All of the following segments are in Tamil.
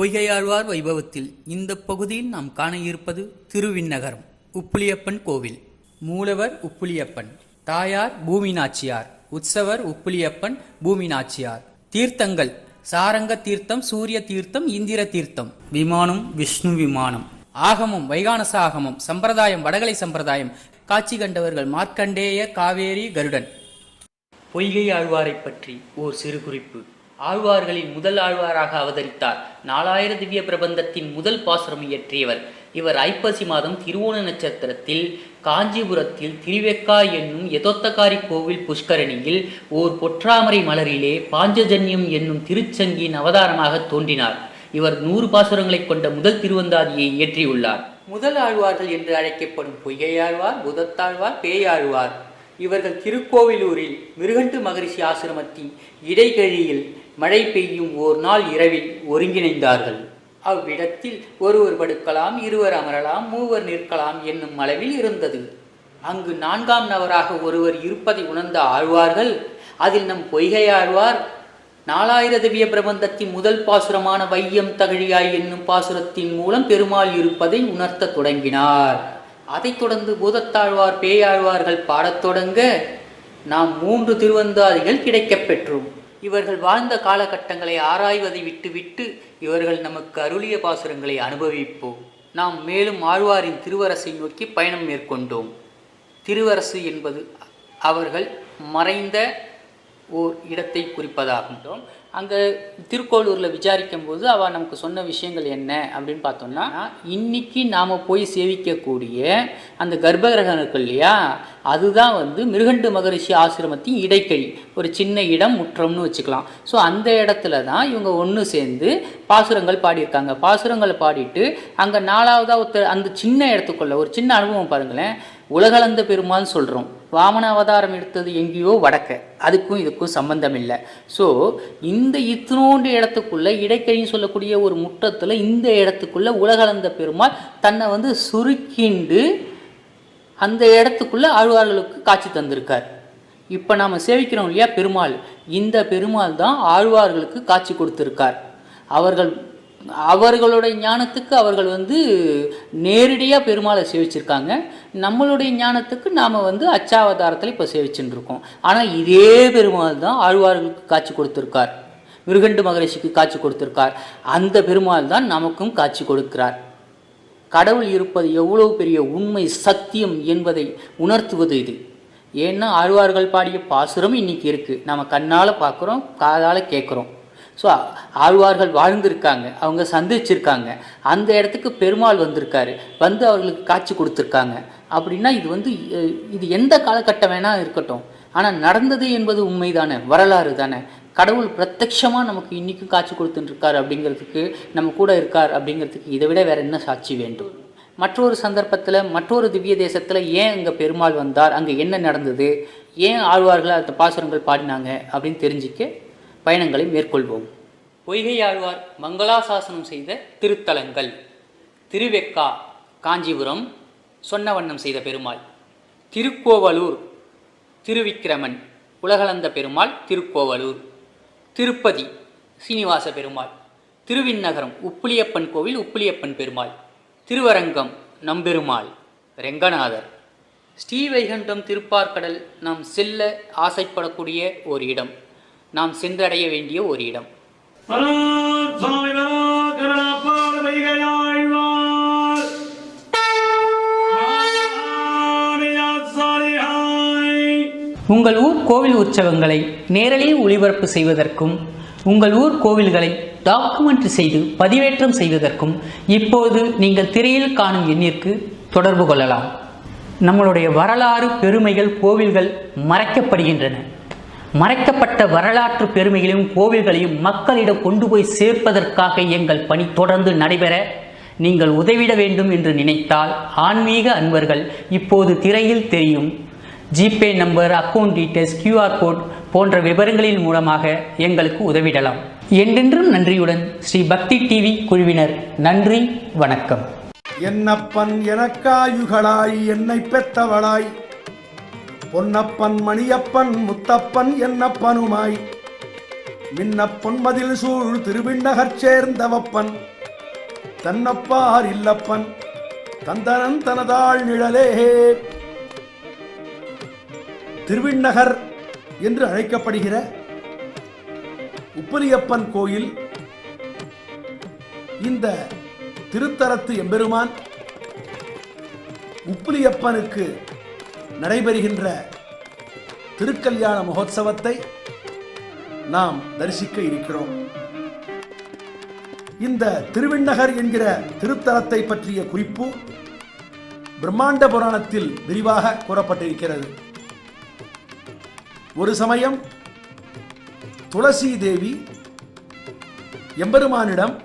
பொய்கையாழ்வார் வைபவத்தில் இந்த பகுதியில் நாம் காண இருப்பது திருவிண்ணகரம் உப்புளியப்பன் கோவில். மூலவர் உப்புளியப்பன் தாயார் பூமிநாச்சியார் உற்சவர் உப்புளியப்பன் பூமிநாச்சியார். தீர்த்தங்கள் சாரங்க தீர்த்தம் சூரிய தீர்த்தம் இந்திர தீர்த்தம். விமானம் விஷ்ணு விமானம். ஆகமம் வைகானச ஆகமம் சம்பிரதாயம் வடகலை சம்பிரதாயம் காட்சி கண்டவர்கள் மார்க்கண்டேய காவேரி கருடன். பொய்கை ஆழ்வாரை பற்றி ஓர் சிறு குறிப்பு. ஆழ்வார்களின் முதல் ஆழ்வாராக அவதரித்தார். நாலாயிர திவ்ய பிரபந்தத்தின் முதல் பாசுரம் இயற்றியவர். இவர் ஐப்பசி மாதம் திருவோண நட்சத்திரத்தில் காஞ்சிபுரத்தில் திருவெக்கா என்னும் எதொத்தகாரி கோவில் புஷ்கரணியில் ஓர் பொற்றாமரை மலரிலே பாஞ்சஜன்யம் என்னும் திருச்சங்கியின் அவதாரமாக தோன்றினார். இவர் நூறு பாசுரங்களைக் கொண்ட முதல் திருவந்தாதியை இயற்றியுள்ளார். முதல் ஆழ்வார்கள் என்று அழைக்கப்படும் பொய்கையாழ்வார் புதத்தாழ்வார் பேயாழ்வார். இவர்கள் திருக்கோவிலூரில் மிருகண்டு மகரிஷி ஆசிரமத்தின் இடைகழியில் மழை பெய்யும் ஓர் நாள் இரவில் ஒருங்கிணைந்தார்கள். அவ்விடத்தில் ஒருவர் படுக்கலாம் இருவர் அமரலாம் மூவர் நிற்கலாம் என்னும் அளவில் இருந்தது. அங்கு நான்காம் நபராக ஒருவர் இருப்பதை உணர்ந்த ஆழ்வார்கள் அதில் நம் பொய்கை ஆழ்வார். நாலாயிர திவ்ய பிரபந்தத்தின் முதல் பாசுரமான வையம் தகழியாய் என்னும் பாசுரத்தின் மூலம் பெருமாள் இருப்பதை உணர்த்தத் தொடங்கினார். அதைத் தொடர்ந்து பூதத்தாழ்வார் பேயாழ்வார்கள் பாடத் தொடங்க நாம் மூன்று திருவந்தாதிகள் கிடைக்கப் பெற்றோம். இவர்கள் வாழ்ந்த காலகட்டங்களை ஆராய்வதை விட்டுவிட்டு இவர்கள் நமக்கு அருளிய பாசுரங்களை அனுபவிப்போம். நாம் மேலும் ஆழ்வாரின் திருவரசை நோக்கி பயணம் மேற்கொண்டோம். திருவரசு என்பது அவர்கள் மறைந்த ஓர் இடத்தை குறிப்பதாகும். அங்கே திருக்கோளூரில் விசாரிக்கும் போது அவள் நமக்கு சொன்ன விஷயங்கள் என்ன அப்படின்னு பார்த்தோம்னா இன்னைக்கு நாம் போய் சேவிக்கக்கூடிய அந்த கர்ப்பகிரகம் இருக்கு இல்லையா? அதுதான் வந்து மிருகண்டு மகரிஷி ஆசிரமத்தின் இடைக்கை ஒரு சின்ன இடம் முற்றம்னு வச்சுக்கலாம். ஸோ அந்த இடத்துல தான் இவங்க ஒன்று சேர்ந்து பாசுரங்கள் பாடியிருக்காங்க. பாசுரங்கள் பாடிட்டு அங்கே நாலாவதாக ஒருத்தர் அந்த சின்ன இடத்துக்குள்ள ஒரு சின்ன அனுபவம் பாருங்களேன். உலகளந்த பெருமாள்னு சொல்கிறோம் வாமன அவதாரம் எடுத்தது எங்கேயோ வடக்க. அதுக்கும் இதுக்கும் சம்பந்தம் இல்லை. ஸோ இந்த இந்த இத்தினோண்டு இடத்துக்குள்ள இடைக்கழின்னு சொல்லக்கூடிய ஒரு முற்றத்தில் இந்த இடத்துக்குள்ள உலகளந்த பெருமாள் தன்னை வந்து சுருக்கிண்டு அந்த இடத்துக்குள்ள ஆழ்வார்களுக்கு காட்சி தந்திருக்கார். இப்போ நாம் சேவிக்கிறோம் இல்லையா பெருமாள்? இந்த பெருமாள் தான் ஆழ்வார்களுக்கு காட்சி கொடுத்திருக்கார். அவர்கள் அவர்களுடைய ஞானத்துக்கு அவர்கள் வந்து நேரடியாக பெருமாளை சேவிச்சிருக்காங்க. நம்மளுடைய ஞானத்துக்கு நாம் வந்து அச்சாவதாரத்தில் இப்போ சேவிச்சுட்டு இருக்கோம். ஆனால் இதே பெருமாள் தான் ஆழ்வார்களுக்கு காட்சி கொடுத்துருக்கார். மிருகண்டு மகரிஷிக்கு காட்சி கொடுத்திருக்கார். அந்த பெருமாள் தான் நமக்கும் காட்சி கொடுக்கிறார். கடவுள் இருப்பது எவ்வளவு பெரிய உண்மை சத்தியம் என்பதை உணர்த்துவது இது. ஏன்னா ஆழ்வார்கள் பாடிய பாசுரம் இன்னைக்கு இருக்குது நம்ம கண்ணால் பார்க்குறோம் காதால் கேட்குறோம் ஸோ ஆழ்வார்கள் வாழ்ந்திருக்காங்க அவங்க சந்திச்சிருக்காங்க. அந்த இடத்துக்கு பெருமாள் வந்திருக்காரு. வந்து அவர்களுக்கு காட்சி கொடுத்துருக்காங்க. அப்படின்னா இது வந்து இது எந்த காலகட்டம் வேணால் இருக்கட்டும். ஆனால் நடந்தது என்பது உண்மைதானே வரலாறு தானே. கடவுள் பிரத்யட்சமாக நமக்கு இன்றைக்கும் காட்சி கொடுத்துட்டுருக்கார் அப்படிங்கிறதுக்கு நம்ம கூட இருக்கார் அப்படிங்கிறதுக்கு இதை விட வேற என்ன சாட்சி வேண்டும்? மற்றொரு சந்தர்ப்பத்தில் மற்றொரு திவ்ய தேசத்தில் ஏன் அங்கே பெருமாள் வந்தார்? அங்கே என்ன நடந்தது? ஏன் ஆழ்வார்கள் அந்த பாசுரங்கள் பாடினாங்க? அப்படின்னு தெரிஞ்சுக்க பயணங்களை மேற்கொள்வோம். பொய்கை ஆழ்வார் மங்களாசாசனம் செய்த திருத்தலங்கள். திருவெக்கா காஞ்சிபுரம் சொன்ன வண்ணம் செய்த பெருமாள். திருக்கோவலூர் திருவிக்கிரமன் உலகளந்த பெருமாள் திருக்கோவலூர். திருப்பதி சீனிவாச பெருமாள். திருவிண்ணகரம் உப்புளியப்பன் கோவில் உப்புளியப்பன் பெருமாள். திருவரங்கம் நம்பெருமாள். ரெங்கநாதர். ஸ்ரீவைகுண்டம் திருப்பார்கடல் நாம் செல்ல ஆசைப்படக்கூடிய ஒரு இடம். நாம் சென்றடைய வேண்டிய ஒரு இடம். உங்கள் ஊர் கோவில் உற்சவங்களை நேரலே ஒளிபரப்பு செய்வதற்கும் உங்கள் ஊர் கோவில்களை டாக்குமெண்ட்ரி செய்து பதிவேற்றம் செய்வதற்கும் இப்போது நீங்கள் திரையில் காணும் எண்ணிற்கு தொடர்பு கொள்ளலாம். நம்மளுடைய வரலாறு பெருமைகள் கோவில்கள் மறைக்கப்படுகின்றன. மறைக்கப்பட்ட வரலாற்று பெருமைகளையும் கோவில்களையும் மக்களிடம் கொண்டு போய் சேர்ப்பதற்காக எங்கள் பணி தொடர்ந்து நடைபெற நீங்கள் உதவிட வேண்டும் என்று நினைத்தால் ஆன்மீக அன்பர்கள் இப்போது திரையில் தெரியும். GPay number account details QR code போன்ற விவரங்களின் மூலமாக எங்களுக்கு உதவிடலாம். என்றென்றும் நன்றியுடன் ஸ்ரீ பக்தி டிவி குழுவினர் நன்றி வணக்கம். என்னப்பன் எனக்காயுகளாய் என்னை பெத்தவளாய். பொன்னப்பன் மணியப்பன் முத்தப்பன் என்னப்பனுமாய். மின்னப் பொன்மதில் சூழ் திருவிண்ணகர் சேர்ந்தவப்பன். தன்னப்பார் இல்லப்பன் தந்தனன் தனதாள் நிழலே. திருவிண்ணகர் என்று அழைக்கப்படுகிற உப்பலியப்பன் கோயில் இந்த திருத்தலத்து எம்பெருமான் உப்புலியப்பனுக்கு நடைபெறுகின்ற திருக்கல்யாண மகோத்சவத்தை நாம் தரிசிக்க இருக்கிறோம். இந்த திருவிண்ணகர் என்கிற திருத்தலத்தை பற்றிய குறிப்பு பிரம்மாண்ட புராணத்தில் விரிவாக கூறப்பட்டிருக்கிறது. ஒரு சமயம் துளசி தேவி எம்பெருமானிடம்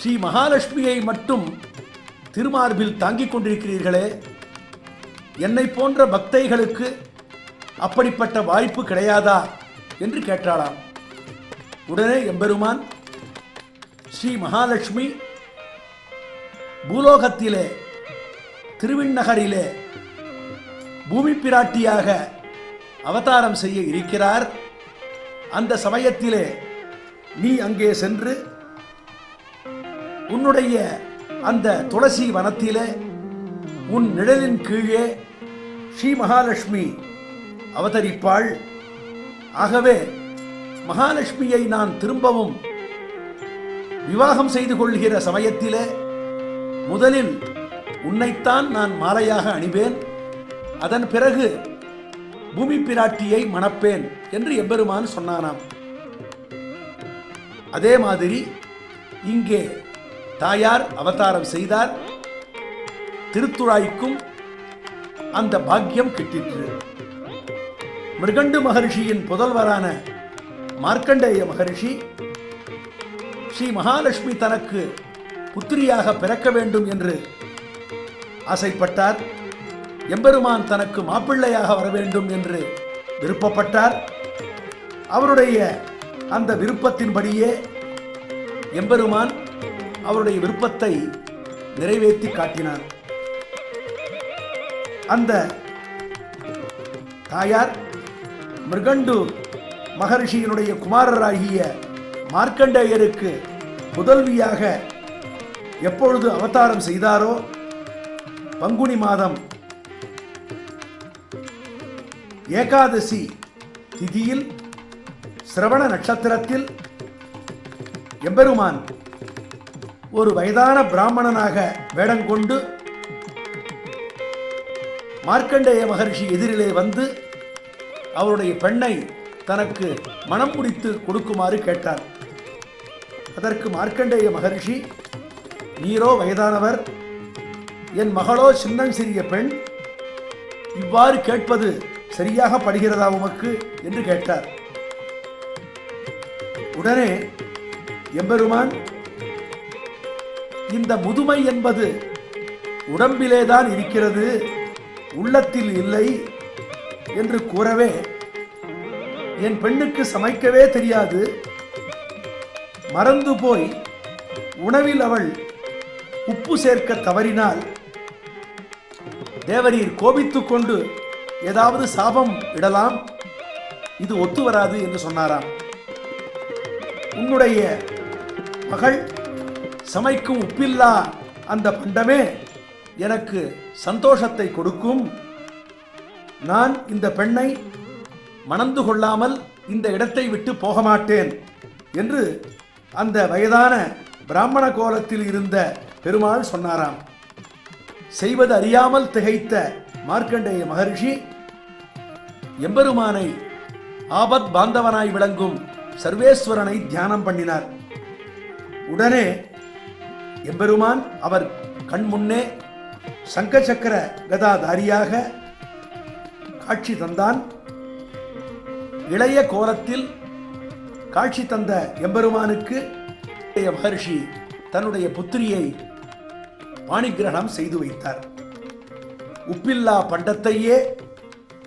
ஸ்ரீ மகாலட்சுமியை மட்டும் திருமார்பில் தாங்கிக் கொண்டிருக்கிறீர்களே. என்னை போன்ற பக்தைகளுக்கு அப்படிப்பட்ட வாய்ப்பு கிடையாதா? என்று கேட்டாளாம். உடனே எம்பெருமான் ஸ்ரீ மகாலட்சுமி பூலோகத்திலே திருவிண்ணகரிலே பூமி பிராட்டியாக அவதாரம் செய்ய இருக்கிறார். அந்த சமயத்திலே நீ அங்கே சென்று உன்னுடைய அந்த துளசி வனத்திலே உன் நிழலின் கீழே ஸ்ரீ மகாலட்சுமி அவதரிப்பாள். ஆகவே மகாலட்சுமியை நான் திரும்பவும் விவாகம் செய்து கொள்கிற சமயத்திலே முதலில் உன்னைத்தான் நான் மாலையாக அணிவேன். அதன் பிறகு பூமி பிராட்டியை மணப்பேன் என்று எம்பெருமான் சொன்னானாம். அதே மாதிரி இங்கே தாயார் அவதாரம் செய்தார். திருத்துழாய்க்கும் அந்த பாக்கியம் கிட்டிற்று. மிருகண்டு மகர்ஷியின் புதல்வரான மார்க்கண்டேய மகர்ஷி ஸ்ரீ மகாலட்சுமி தனக்கு புத்திரியாக பிறக்க வேண்டும் என்று ஆசைப்பட்டார். எம்பெருமான் தனக்கு மாப்பிள்ளையாக வர வேண்டும் என்று விருப்பப்பட்டார். அவருடைய அந்த விருப்பத்தின்படியே எம்பெருமான் அவருடைய விருப்பத்தை நிறைவேற்றி காட்டினார். அந்த தாயார் மிருகண்டு மகரிஷியினுடைய குமாரராகிய மார்க்கண்டேயருக்கு முதல்வியாக எப்பொழுது அவதாரம் செய்தாரோ பங்குனி மாதம் ஏகாதசி திதியில் சிரவண நட்சத்திரத்தில் எம்பெருமான் ஒரு வயதான பிராமணனாக வேடங்கொண்டு மார்க்கண்டேய மகர்ஷி எதிரிலே வந்து அவருடைய பெண்ணை தனக்கு மனம் முடித்து கொடுக்குமாறு கேட்டார் அதற்கு மார்க்கண்டேய மகர்ஷி நீரோ வயதானவர் என் மகளோ சின்னஞ்சிறிய பெண் இவ்வாறு கேட்பது சரியாக படுகிறதா உமக்கு என்று கேட்டார். உடனே எம்பெருமான் இந்த முதுமை என்பது உடம்பிலேதான் இருக்கிறது உள்ளத்தில் இல்லை என்று கூறவே என் பெண்ணுக்கு சமைக்கவே தெரியாது. மறந்து போய் உணவில் அவள் உப்பு சேர்க்க தவறினால் தேவரீர் கோபித்துக் கொண்டு ஏதாவது சாபம் இடலாம். இது ஒத்து வராது என்று சொன்னாராம். உன்னுடைய மகள் சமைக்கும் உப்பில்லா அந்த பண்டமே எனக்கு சந்தோஷத்தை கொடுக்கும். நான் இந்த பெண்ணை மணந்து கொள்ளாமல் இந்த இடத்தை விட்டு போக மாட்டேன் என்று அந்த வயதான பிராமண கோலத்தில் இருந்த பெருமாள் சொன்னாராம். செய்வது அறியாமல் திகைத்த மார்க்கண்டேய மகர்ஷி எம்பெருமானை ஆபத் பாந்தவனாய் விளங்கும் சர்வேஸ்வரனை தியானம் பண்ணினார். உடனே எம்பெருமான் அவர் கண் முன்னே சங்க சக்கர கதாதாரியாக காட்சி தந்தான். இளைய கோலத்தில் காட்சி தந்த எம்பெருமானுக்கு மகர்ஷி தன்னுடைய புத்திரியை பாணிகிரகணம் செய்து வைத்தார். உப்பில்லா பண்டத்தையே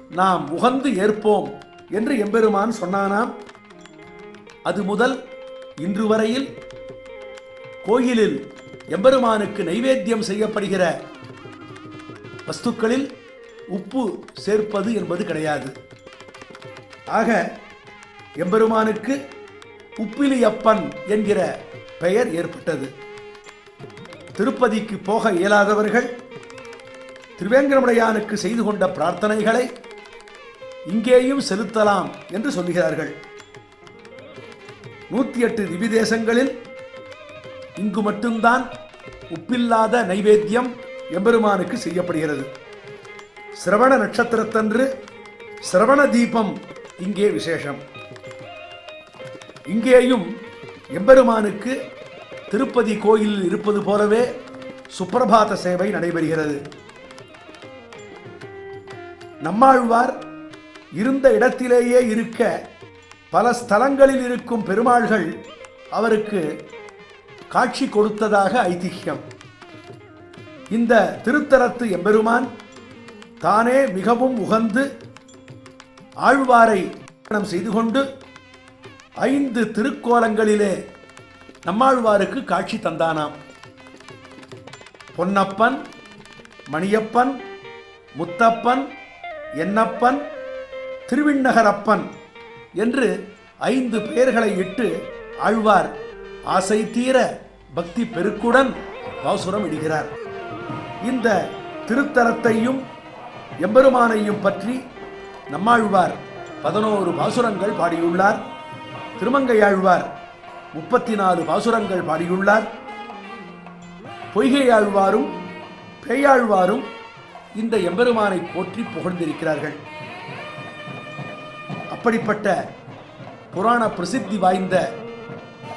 நாம் உகந்து ஏற்போம் என்று எம்பெருமான் சொன்னானாம். அது முதல் இன்று வரையில் கோயிலில் எம்பெருமானுக்கு நைவேத்தியம் செய்யப்படுகிற வஸ்துக்களில் உப்பு சேர்ப்பது என்பது கிடையாது. ஆக எம்பெருமானுக்கு உப்பிலியப்பன் என்கிற பெயர் ஏற்பட்டது. திருப்பதிக்கு போக இயலாதவர்கள் திருவேங்கடமுடையானுக்கு செய்து கொண்ட பிரார்த்தனைகளை இங்கேயும் செலுத்தலாம் என்று சொல்லுகிறார்கள். நூத்தி எட்டு திவிதேசங்களில் இங்கு மட்டும்தான் உப்பில்லாத நைவேத்தியம் எம்பெருமானுக்கு செய்யப்படுகிறது. சிரவண நட்சத்திரத்தன்று சிரவண தீபம் இங்கே விசேஷம். இங்கேயும் எம்பெருமானுக்கு திருப்பதி கோயிலில் இருப்பது போலவே சுப்பிரபாத சேவை நடைபெறுகிறது. நம்மாழ்வார் இருந்த இடத்திலேயே இருக்க பல ஸ்தலங்களில் இருக்கும் பெருமாள்கள் அவருக்கு காட்சி கொடுத்ததாக ஐதிஹ்யம் இந்த திருத்தலத்து எம்பெருமான் தானே மிகவும் உகந்து ஆழ்வாரை தரிசனம் செய்து கொண்டு ஐந்து திருக்கோலங்களிலே நம்மாழ்வாருக்கு காட்சி தந்தானாம். பொன்னப்பன் மணியப்பன் முத்தப்பன் என்னப்பன் திருவிண்ணகரப்பன் என்று ஐந்து பெயர்களை இட்டு ஆழ்வார் ஆசை தீர பக்தி பெருக்குடன் பாசுரம் இடுகிறார். இந்த திருத்தலத்தையும் எம்பெருமானையும் பற்றி நம்மாழ்வார் பதினோரு பாசுரங்கள் பாடியுள்ளார். திருமங்கையாழ்வார் முப்பத்தி நாலு பாசுரங்கள் பாடியுள்ளார். பொய்கையாழ்வாரும் பேயாழ்வாரும் இந்த எம்பெருமானை போற்றி புகழ்ந்திருக்கிறார்கள். அப்படிப்பட்ட புராண பிரசித்தி வாய்ந்த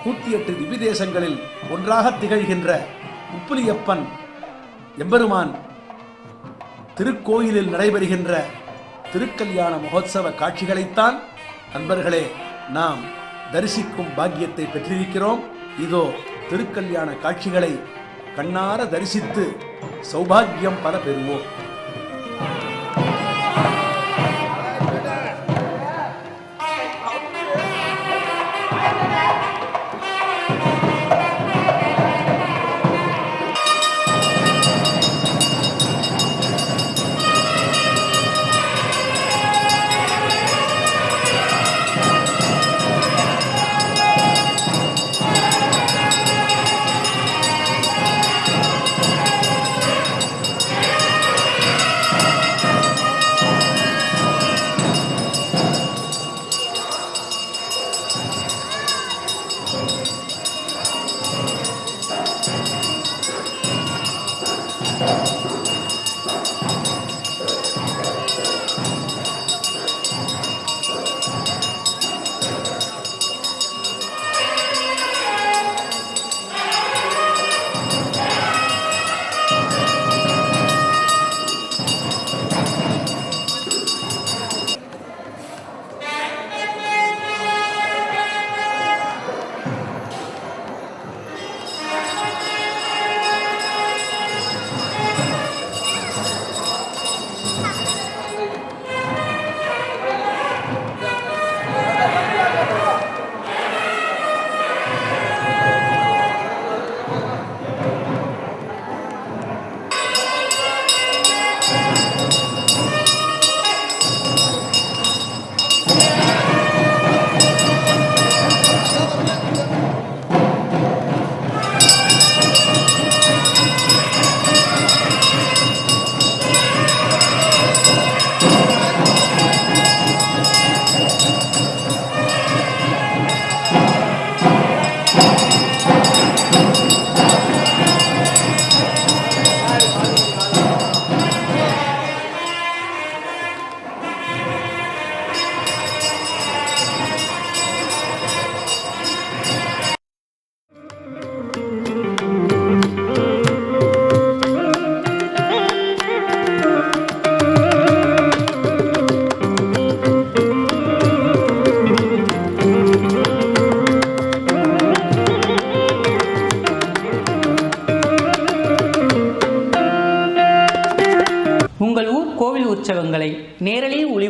நூற்றி எட்டு திவிதேசங்களில் ஒன்றாக திகழ்கின்ற உப்புலியப்பன் எம்பெருமான் திருக்கோயிலில் நடைபெறுகின்ற திருக்கல்யாண மகோத்சவ காட்சிகளைத்தான் நண்பர்களே நாம் தரிசிக்கும் பாக்கியத்தை பெற்றிருக்கிறோம். இதோ திருக்கல்யாண காட்சிகளை கண்ணார தரிசித்து சௌபாகியம் பல பெறுவோம்.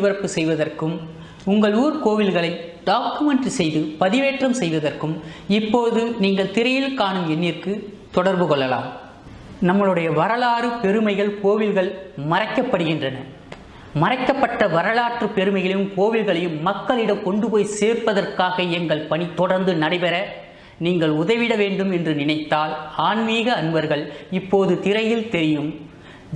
ஒளிபரப்பு செய்வதற்கும் உங்கள் ஊர் கோவில்களை டாக்குமெண்ட் செய்து பதிவேற்றம் செய்வதற்கும் இப்போது நீங்கள் திரையில் காணும் எண்ணிற்கு தொடர்பு கொள்ளலாம். நம்மளுடைய வரலாறு பெருமைகள் கோவில்கள் மறைக்கப்படுகின்றன. மறைக்கப்பட்ட வரலாற்று பெருமைகளையும் கோவில்களையும் மக்களிடம் கொண்டு போய் சேர்ப்பதற்காக எங்கள் பணி தொடர்ந்து நடைபெற நீங்கள் உதவிட வேண்டும் என்று நினைத்தால் ஆன்மீக அன்பர்கள் இப்போது திரையில் தெரியும்.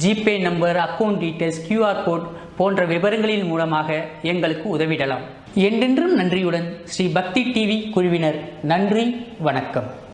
GPay number account details QR code போன்ற விவரங்களின் மூலமாக எங்களுக்கு உதவிடலாம். என்றென்றும் நன்றியுடன் ஸ்ரீ பக்தி டிவி குழுவினர் நன்றி வணக்கம்.